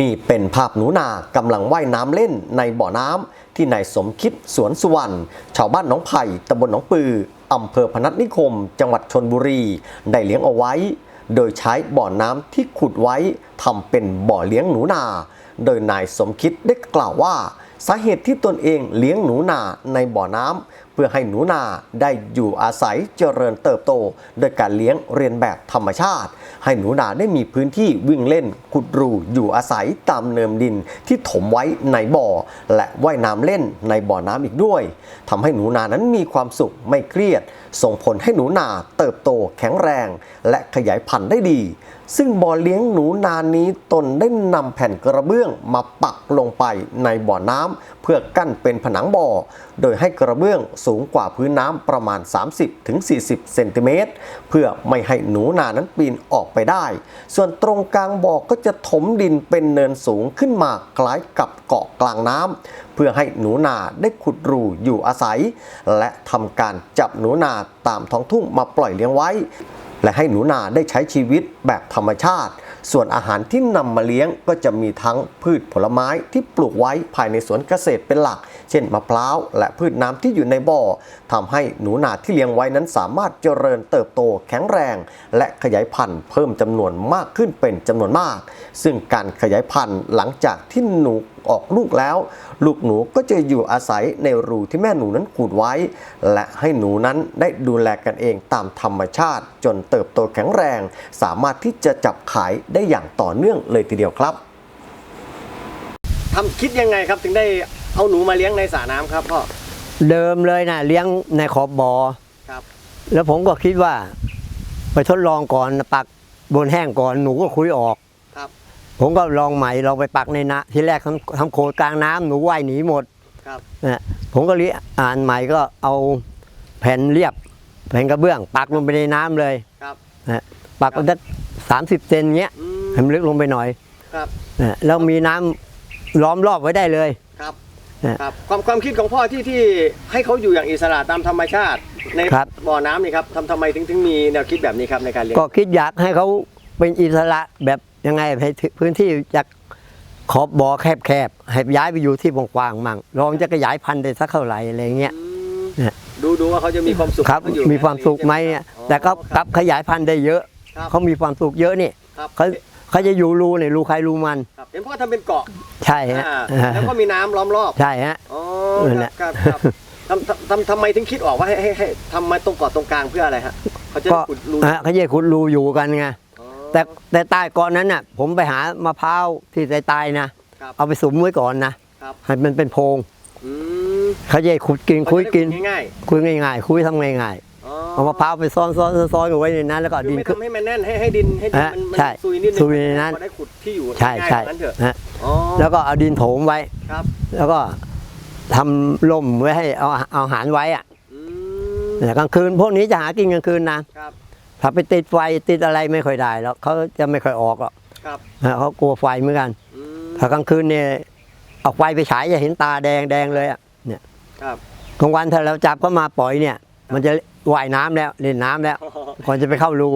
นี่เป็นภาพหนูนากำลังว่ายน้ำเล่นในบ่อน้ำที่นายสมคิดสวนสุวรรณชาวบ้านหนองไผ่ตำบลหนองปืออำเภอพนัสนิคม จังหวัดชนบุรี ได้เลี้ยงเอาไว้ โดยใช้บ่อน้ำที่ขุดไว้ทำเป็นบ่อเลี้ยงหนูนา โดยนายสมคิดได้กล่าวว่า สาเหตุที่ตนเองเลี้ยงหนูนาในบ่อน้ำ พื่อให้หนูนาได้อยู่อาศัยเจริญเติบโต โดยการเลี้ยงเรียนแบบธรรมชาติ ให้หนูนาได้มีพื้นที่วิ่งเล่นขุดรูอยู่อาศัยตามเนิมดินที่ถมไว้ในบ่อ และว่ายน้ำเล่นในบ่อน้ำอีกด้วยทำให้หนูนานั้นมีความสุขไม่เครียด ส่งผลให้หนูนาเติบโตแข็งแรง และขยายพันธุ์ได้ดี ซึ่งบ่อเลี้ยงหนูนานี้ตนได้นำแผ่นกระเบื้องมาปักลงไปในบ่อน้ำเพื่อกั้นเป็นผนังบ่อ โดยให้กระเบื้องสูงกว่าพื้นน้ำประมาณ 30-40 เซนติเมตรเพื่อไม่ให้หนูนานั้นปีนออกไปได้ ส่วนตรงกลางบ่อก็จะถมดินเป็นเนินสูงขึ้นมาคล้ายกับเกาะกลางน้ำเพื่อให้หนูนาได้ขุดรูอยู่อาศัย และทำการจับหนูนาตามท้องทุ่งมาปล่อยเลี้ยงไว้ และให้หนูนาได้ใช้ชีวิตแบบธรรมชาติ ส่วนอาหารที่นำมาเลี้ยงก็จะมีทั้งพืชผลไม้ที่ปลูกไว้ภายในสวนเกษตรเป็นหลัก เช่นมะพร้าวและพืชน้ำที่อยู่ในบ่อทำให้หนูนาที่เลี้ยงไว้นั้นสามารถเจริญเติบโตแข็งแรง และขยายพันธุ์เพิ่มจำนวนมากขึ้นเป็นจำนวนมาก ซึ่งการขยายพันธุ์หลังจากที่หนูออกลูกแล้ว ลูกหนูก็จะอยู่อาศัยในรูที่แม่หนูนั้นขุดไว้ และให้หนูนั้นได้ดูแลกันเองตามธรรมชาติ จนเติบโตแข็งแรง สามารถที่จะจับขายได้อย่างต่อเนื่องเลยทีเดียวครับทำคิดยังไงครับถึงได้เอาหนูมาเลี้ยงในสระน้ำครับพ่อเดิมเลยนะเลี้ยงในขอบบอ่อครับ แล้วผมก็คิดว่า ไปทดลองก่อนปักบนแห้งก่อนหนูก็คุยออกครับ ผมก็ลองใหม่ลองไปปักในนะที่แรกทำทำโคดกลางน้ำหนูว่ายหนีหมดครับนะผมก็เรียอ่านใหม่ก็เอาแผ่นเรียบ แผ่นกระเบื้องปักลงไปในน้ำเลยครับนะปักก็ได้สามสิบเซนเงี้ยอืมให้มันลึกลงไปหน่อยครับนะแล้วมีน้ำล้อมรอบไว้ได้เลยครับเนี่ยครับความความคิดของพ่อที่ที่ให้เขาอยู่อย่างอิสระตามธรรมชาติในครับบ่อน้ำนี่ครับทำทำไมถึงถึงมีแนวคิดแบบนี้ครับในการเลี้ยงก็คิดอยากให้เขาเป็นอิสระแบบยังไงให้พื้นที่จากขอบบ่อแคบๆให้ย้ายไปอยู่ที่กว้างๆมั่งลองจะขยายพันธุ์ได้สักเท่าไหร่อะไรเงี้ยอืมเนี่ยดูดูว่าเขาจะมีความสุขครับเขาอยู่มีความสุขไหมเนี่ยอ๋อแต่ก็คกรัลับบขยายพันธุ์ได้เยอะครับเขามีความสุขเยอะนี่ครับเขาเขาจะอยู่รูเนี่ยรูใครรูมันครับเห็นพ่อทำเป็นเกาะใช่ฮะอ่าแล้วก็มีน้ำล้อมรอบใช่ฮะอ๋อนั่นแหละครับครับทำทำทำทำไมถึงคิดออกว่าให้ให้ให้ทำมาตรงเกาะตรงกลางเพื่ออะไรฮะเขาจะก็ขุดรูฮะเขาจะขุดรูอยู่กันไงอ๋อ แต่แต่ใต้ก่อนนั้นน่ะ ผมไปหามะพร้าวที่ใต้ๆนะ ครับเอาไปสุมไว้ก่อนนะครับ ให้มันเป็นโพรงอืมเขาจะขุดกินคุยกินเขาจะได้ง่ายคุยง่ายๆคุยทำง่ายๆอ๋อๆเอามะพร้าวไปซ้อนซ้อนซ้อนซ้อนกันไว้ในนั้น แล้วก็คือดินไม่ขึ้น ทำให้มันแน่นให้ให้ดินให้ดินฮะมันมันใช่ซุยนิดนึงซุยในนั้น พอได้ขุดที่อยู่ใช่ง่ายๆใช่นั้นเถอะฮะอ๋อแล้วก็เอาดินโถมไว้ ครับแล้วก็ทำล่มไว้ให้เอาเอาอาหารไว้อะอืมแต่กลางคืนพวกนี้จะหากินกลางคืนนะครับ ถ้าไปติดไฟติดอะไรไม่ค่อยได้แล้วเขาจะไม่ค่อยออกหรอกครับฮะเขากลัวไฟเหมือนกันอืมถ้ากลางคืนเนี่ยเอาไฟไปฉายจะเห็นตาแดงแดงเลยอะเนี่ยครับกลางวันถ้าเราจับเขามาปล่อยเนี่ย มันจะว่ายน้ำแล้วเล่นน้ำแล้วก่อนจะไปเข้ารู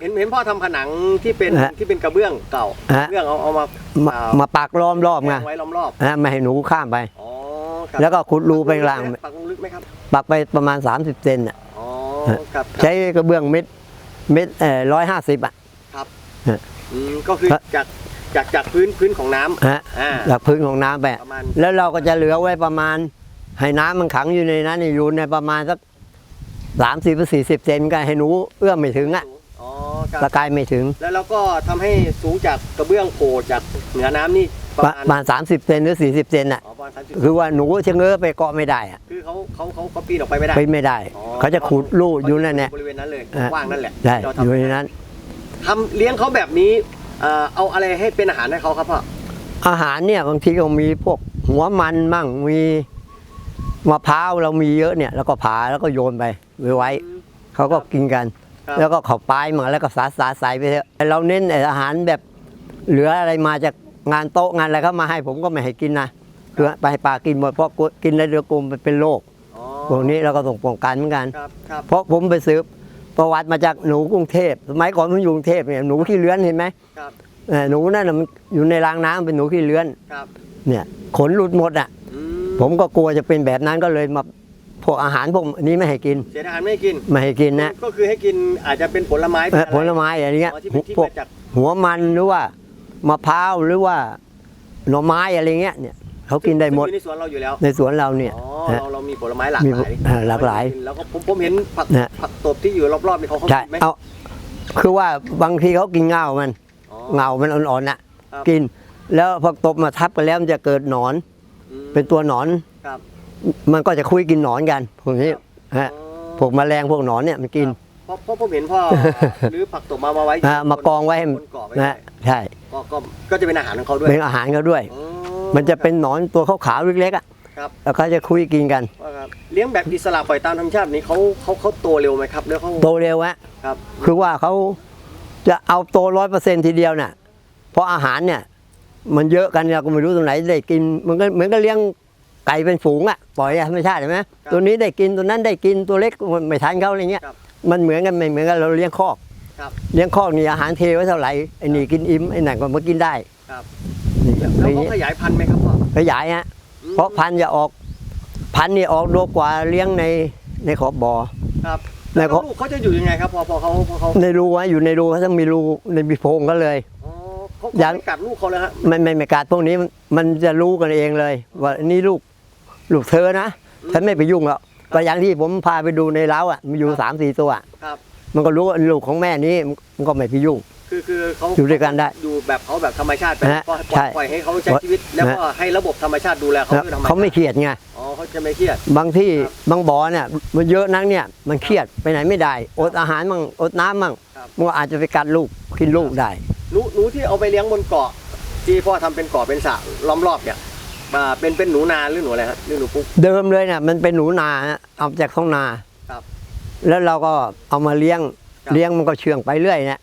เห็นเห็นพ่อทำผนังที่เป็นฮะที่เป็นกระเบื้องเก่าฮะ เรื่องเอาเอามามาอ่มาปักล้อมรอบไงแทงไว้ล้อมรอบนะไม่ให้หนูข้ามไป อ๋อครับแล้วก็ขุดรูไปกลาง ปักลงลึกไหมครับปักไปประมาณ 30เซนอะ อ๋อฮะครับใช้กระเบื้องเม็ด เม็ดเอ่อร้อยห้าสิบอะอืมก็คือฮะจากจากจากพื้นพื้นของน้ำฮะอ่า จากพื้นของน้ำไปประมาณ แล้วเราก็จะเหลือไว้ประมาณ ให้น้ำมันขังอยู่ในนั้นอยู่ในประมาณสักสามสิบสี่สิบเซนก็ให้หนูเอื้อมไม่ถึงอะอ๋อครับตะกายไม่ถึง แล้วเราก็ทำให้สูงจากกระเบื้องโผล่จากเหนือน้ำนี่ ประประมาณมาณสามสิบเซนหรือสี่สิบเซนอะ อ๋อประมาณสามสิบคือว่าหนูชะเง้อไปเกาะไม่ได้อะคือเขาเขาเขาเขาปีนออกไปไม่ได้ไปไม่ได้ อ๋อเขาจะขุดรูอยู่นั่นแหละบริเวณนั้นเลยอะว่างนั่นแหละได้ที่เราอยู่ทำในนั้น ทำเลี้ยงเขาแบบนี้เอ่อเอาอะไรให้เป็นอาหารให้เขาครับพ่ออาหารเนี่ยบางทีก็มีพวกหัวมันมั่งมีมะพร้าวเรามีเยอะเนี่ย แล้วก็ผ่าแล้วก็โยนไปไว้ไว้เขาก็กินกัน ครับแล้วก็เขาปลายมั่งแล้วก็สาสาใส่ไปเถอะเราเน้นอาหารแบบเหลืออะไรมาจาก งานโต๊ะงานอะไรเขามาให้ผมก็ไม่ให้กินนะคือไปให้ปลากินหมดเพราะกลัวกินแล้วเดี๋ยวกลัวมันเป็นโรคอ๋อพวกนี้เราก็ต้องป้องกันเหมือนกัน ครับครับเพราะผมไปซื้อประวัติมาจากหนูกรุงเทพสมัยก่อนผมอยู่กรุงเทพเนี่ยหนูที่เลื้อนเห็นไหมครับเอ่อหนูนั่นน่ะมันอยู่ในรางน้ำเป็นหนูขี้เลื้อน ครับเนี่ยขนหลุดหมดอะ อืผมก็กลัวจะเป็นแบบนั้นก็เลยมาพวกอาหารพวกนี้ไม่ให้กินเสียอาหารไม่ให้กิน ไม่ให้กินนะก็คือให้กินอาจจะเป็นผลไม้เอ่อเป็นอะไรผลไม้อะไรเงี้ยอ๋อที่เป็นที่พวกมาจากหัวมันหรือว่า มะพร้าวหรือว่าหน่อไม้อะไรเงี้ยเนี่ยเขากินได้หมดซึ่งอยู่ในสวนเราอยู่แล้ว ในสวนเราเนี่ย อ๋อฮะเราเรามีผลไม้หลากมีหลายอ่าหลากหลายแล้วก็ผมผมเห็นผักนะ ผักตบที่อยู่รอบๆนี่เขาเขาใช่กินไหม เอาคือว่าบางทีเขากินเงามันอ๋อเงามันอ่อนๆน่ะ ครับ กิน แล้วพอตบมาทับกันแล้วมันจะเกิดหนอน อืมเป็นตัวหนอน ครับ มันก็จะคุยกินหนอนกันพวกนี้ฮะอ๋อพวกแมลงพวกหนอนเนี่ยมันกิน เพราะเพราะผมเห็นพ่อ หรือผักตบมามาไว้อ่ามากองไว้ให้บนเกาะไว้นะใช่ก็ก็ก็จะเป็นอาหารของเขาด้วยเป็นอาหารเขาด้วยอ๋อมันจะเป็นหนอนตัวขาวๆเล็กๆอะครับแล้วเขาจะคุยกินกัน ว่าครับเลี้ยงแบบอิสระปล่อยตามธรรมชาตินี้เขาเขาเขาโตเร็วไหมครับแล้วเขาโตเร็วฮะครับคือว่าเขาจะเอาโตร้อยเปอร์เซ็นทีเดียวน่ะเพราะอาหารเนี่ย มันเยอะกันเราก็ไม่รู้ตรงไหนได้กิน มันก็เหมือนกับเลี้ยงไก่เป็นฝูงอะปล่อยธรรมชาติใช่ไหมตัวนี้ได้กินตัวนั้นได้กินตัวเล็กมันไม่ทันเขาอะไรเงี้ย ครับ มันเหมือนกันไม่เหมือนกันเราเลี้ยงคอกครับเลี้ยงคอกนี่อาหารเทไว้เท่าไหร่ไอ้นี่กินอิ่มไอ้นั่นก็มากินได้ครับนี่แล้วอะไรเขาเงี้ยขยายพันธุ์ไหมครับพ่อขยายฮะเพราะพันธุ์จะออก พันธุ์นี่ออกโดกว่าเลี้ยงในในขอบบ่อครับแล้แล้ววเขา ลูกเขาจะอยู่ยังไงครับพอพอเขาพอเขาในรูฮะอยู่ในรูเขาจะมีรูในมีโพรงก็เลย อ๋อเขายัเขางไม่กัดลูกเขาเลยฮะไม่ไม่ไม่กัดพวกนี้มันมันจะรู้กันเองเลย ว่านี่ลูกลูกเธอนะฉันไม่ไปยุ่งหรอก ก็อย่างที่ผมพาไปดูในเล้าอะมันอยู่สามสี่ตัวอะครับ มันก็รู้ว่าลูกของแม่นี้มันก็ไม่ไปยุ่ง คือคือเขาอยู่ด้วยกันได้อยู่แบบเขาแบบธรรมชาติไปฮะปล่อยใช่ปล่อยให้เขาใช้ชีวิต แล้วก็ให้ระบบธรรมชาติดูแลเขานะด้วยธรรมชาติเขาไม่เครียดไงอ๋อเขาจะไม่เครียด บางที่ครับบางบ่อเนี่ย มันเยอะนักเนี่ยมันเครียดไปไหนไม่ได้ อดอาหารมั่งอดน้ำมั่งครับมันก็อาจจะไปกัดลูกกินลูกได้หนูหนูที่เอาไปเลี้ยงบนเกาะที่พ่อทำเป็นเกาะเป็นสระล้อมรอบเนี่ย มาเป็นเป็นหนูนาหรือหนูอะไรฮะหรือหนูปุ๊ก เดิมเลยเนี่ยมันเป็นหนูนาฮะเอาจากท้องนาครับแล้วเราก็เอามาเลี้ยงครับ เลี้ยงมันก็เชื่องไปเรื่อยเนี่ย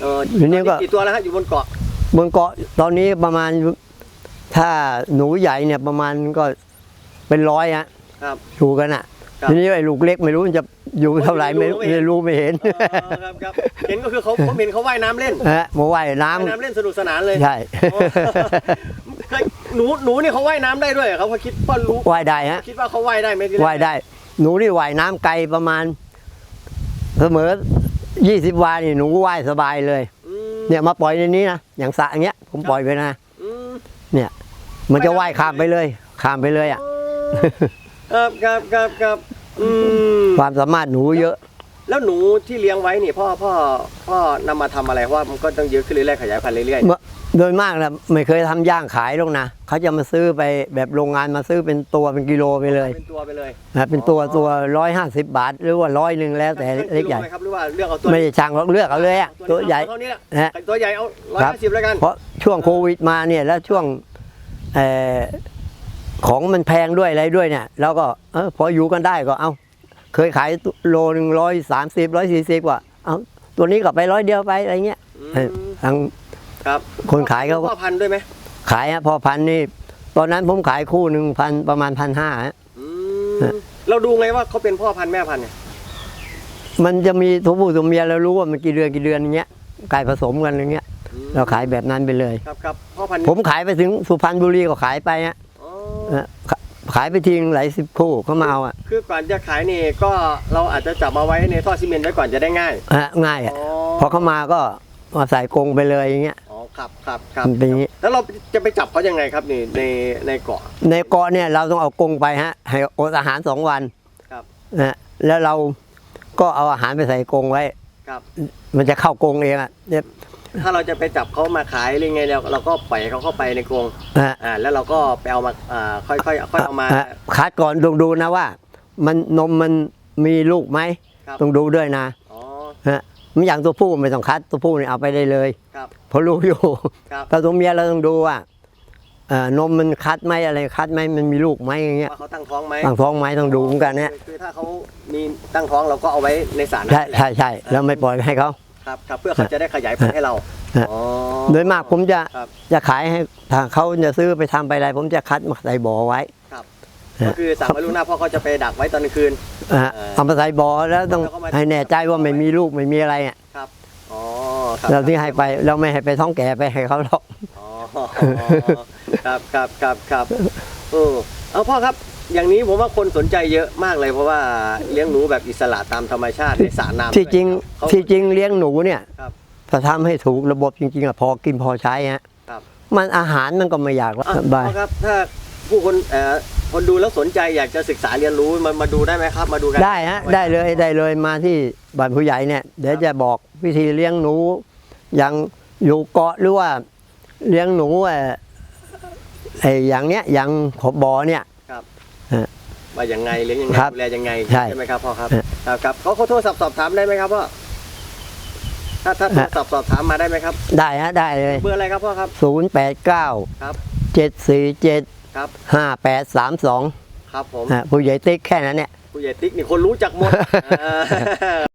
เออทีนี้ก็กี่ตัวแล้วฮะอยู่บนเกาะบนเกาะตอนนี้ประมาณถ้าหนูใหญ่เนี่ยประมาณก็เป็นร้อยฮะครับ อยู่กันอะ ครับ ทีนี้ไอ้ลูกเล็กไม่รู้มันจะอยู่เท่าไหร่ไม่รู้ไม่รู้ไม่รู้ไม่เห็นเออครับครับเห็นก็คือเขาผมเห็นเขาว่ายน้ำเล่นฮะมาว่ายน้ำว่ายน้ำเล่นสนุกสนานเลยใช่ โอ้ เคยหนูหนูนี่เขาว่ายน้ำได้ด้วยเหรอครับเขาคิดว่ารู้ว่ายได้ฮะคิดว่าเขาว่ายได้ไหมที่แรกว่ายได้ หนูนี่ว่ายน้ำไกลประมาณ เสมอยี่สิบวานี่หนูว่ายสบายเลย อืมเนี่ยมาปล่อยในนี้นะอย่างสระอย่างเงี้ย ผมปล่อยไปนะอืมมันจะว่ายข้ามไปเลยข้ามไปเลยอะ ครับครับครับครับอืมความสามารถหนูเยอะ แล้วหนูที่เลี้ยงไว้นี่พ่อพ่อพ่อนำมาทำอะไรเพราะว่ามันก็ต้องเยอะขึ้นเรื่อยๆขยายพันธุ์เรื่อยเมื่อโดยมากนะไม่เคยทำย่างขายหรอกนะเขาจะมาซื้อไปแบบโรงงานมาซื้อเป็นตัวเป็นกิโลไปเลยๆเป็นตัวไปเลยนะเป็นตัวตัวร้อยห้าสิบบาท หรือว่าร้อยหนึ่งแล้วแต่เล็กใหญ่ช่างกิโไหมครับหรือว่าเลือกเอาตัวไม่ได้ช่างหรอกเลือกเอาเลยอะตัวใหญ่เท่านี้แหละนะฮะ ตัวใหญ่เอาร้อยครับห้าสิบแล้วกัน เพราะช่วงโควิดมาเนี่ยแล้วช่วงเออของมันแพงด้วยอะไรด้วยเนี่ยเราก็เออพออยู่กันได้ก็เอา เคยขายโลหนึ่งร้อยสามสิบร้อยสี่สิบกว่าเอาตัวนี้ก็ไปร้อยเดียวไปอะไรเงี้ยอืมเออทางครับคนขายเขาก็พ่อพันธุ์ด้วยไหมขายฮะพอพันนี่ตอนนั้นผมขายคู่หนึ่งพันประมาณพันห้าอืมฮะเราดูไงว่าเขาเป็นพ่อพันธุ์แม่พันธุ์เนี่ยมันจะมีตัวผู้ตัวเมียเรารู้ว่ามันกี่เดือนกี่เดือนอย่างเงี้ยไก่ผสมกันอย่างเงี้ยอืมเราขายแบบนั้นไปเลย ครับครับพ่อพันธุ์ผมขายไปถึงสุพรรณบุรีก็ขายไปฮะอ๋อเออ ขะขายไปทิ้งหลายสิบคู่เขามาเอาอะคือก่อนจะขายนี่ก็เราอาจจะจับมาไว้ในท่อซีเมนต์ไว้ก่อนจะได้ง่ายฮะง่ายอะอ๋อพอเขามาก็มาใส่กรงไปเลยอย่างเงี้ยอ๋อครับครับครับมันเป็นอย่างงี้แล้วเราจะไปจับเขายังไงครับนี่ในในเกาะ ในเกาะเนี่ยเราต้องเอากรงไปฮะ ให้อดอาหารสองวันครับนะแล้วเราก็เอาอาหารไปใส่กรงไว้ครับ มันจะเข้ากรงเองอะเนี่ย ถ้าเราจะไปจับเขามาขายหรือไงเราเราก็ปล่อยให้เขาเข้าไปในกรงฮะอ่าแล้วเราก็ไปเอามาอ่าค่อยค่อยค่อยเอามาฮะคัดก่อนดูดูนะว่า มันนมมันมีลูกไหมครับ ต้องดูด้วยนะอ๋อฮะไม่อย่างตัวผู้ไม่ต้องคัดตัวผู้เนี่ยเอาไปได้เลยครับ เพราะรู้อยู่ ครับ แต่ตัวเมียเราต้องดูว่าเอ่อนมมันคัดไหมอะไรคัดไหมมันมีลูกไหมอย่างเงี้ยว่าเขาตั้งท้องไหมตั้งท้องไหมต้องดูเหมือนกันนะคือคือถ้าเขามีตั้งท้องเราก็เอาไว้ในสารใช่ใช่ใช่แล้วไม่ปล่อยให้เขา ครับครับเพื่อเขาจะได้ขยายพันธุ์ให้เราฮะ อ๋อ โดยมากผมจะครับ จะขายให้ถ้าเขาจะซื้อไปทำไปอะไร ผมจะคัดมาใส่บ่อไว้ก็คือสั่งไว้ล่วงหน้าเพราะเขาจะไปดักไว้ตอนกลางคืนอะเออเอามาใส่บ่อแล้วต้องแล้วก็มา ให้แน่ใจว่าไม่มีลูกไม่มีอะไรอะอ๋อครับเราที่ให้ไปเราไม่ให้ไปท้องแก่ไปให้เขาหรอก อ๋อครับครับครับครับเออเอาพ่อครับ อย่างนี้ผมว่าคนสนใจเยอะมากเลยเพราะว่าเลี้ยงหนูแบบอิสระตามธรรมชาติในสระน้ำที่จริงด้วยเขาที่จริงเลี้ยงหนูเนี่ยครับ ถ้าทำให้ถูกระบบจริงๆอะพอกินพอใช้ฮะครับ มันอาหารมันก็ไม่อยากละอะสบายพ่อครับถ้าผู้คนเอ่อคนดูแล้วสนใจอยากจะศึกษาเรียนรู้มามาดูได้ไหมครับ มาดูกันได้ฮะได้เลยได้เลยมาที่บ้านผู้ใหญ่เนี่ยเดี๋ยวจะบอกวิธีเลี้ยงหนูอย่างอยู่เกาะหรือว่าเลี้ยงหนูเอ่อไอ้อย่างเนี้ยอย่างขอบบ่อเนี่ย ว่ายังไงเลี้ยงยังไงครับดูแลยังไงใช่ไหมครับพ่อครับเออครับครับเขาเขาโทรศัพท์สอบถามได้ไหมครับพ่อถ้าถ้าโทรศัพท์สอบถามมาได้ไหมครับได้ฮะได้เลย เบอร์อะไรครับพ่อครับศูนย์แปดเก้าครับเจ็ดสี่เจ็ดครับห้าแปดสามสองครับผมผู้ใหญ่ติ๊กแค่นั้นเนี่ย ผู้ใหญ่ติ๊กนี่คนรู้จักหมดเออ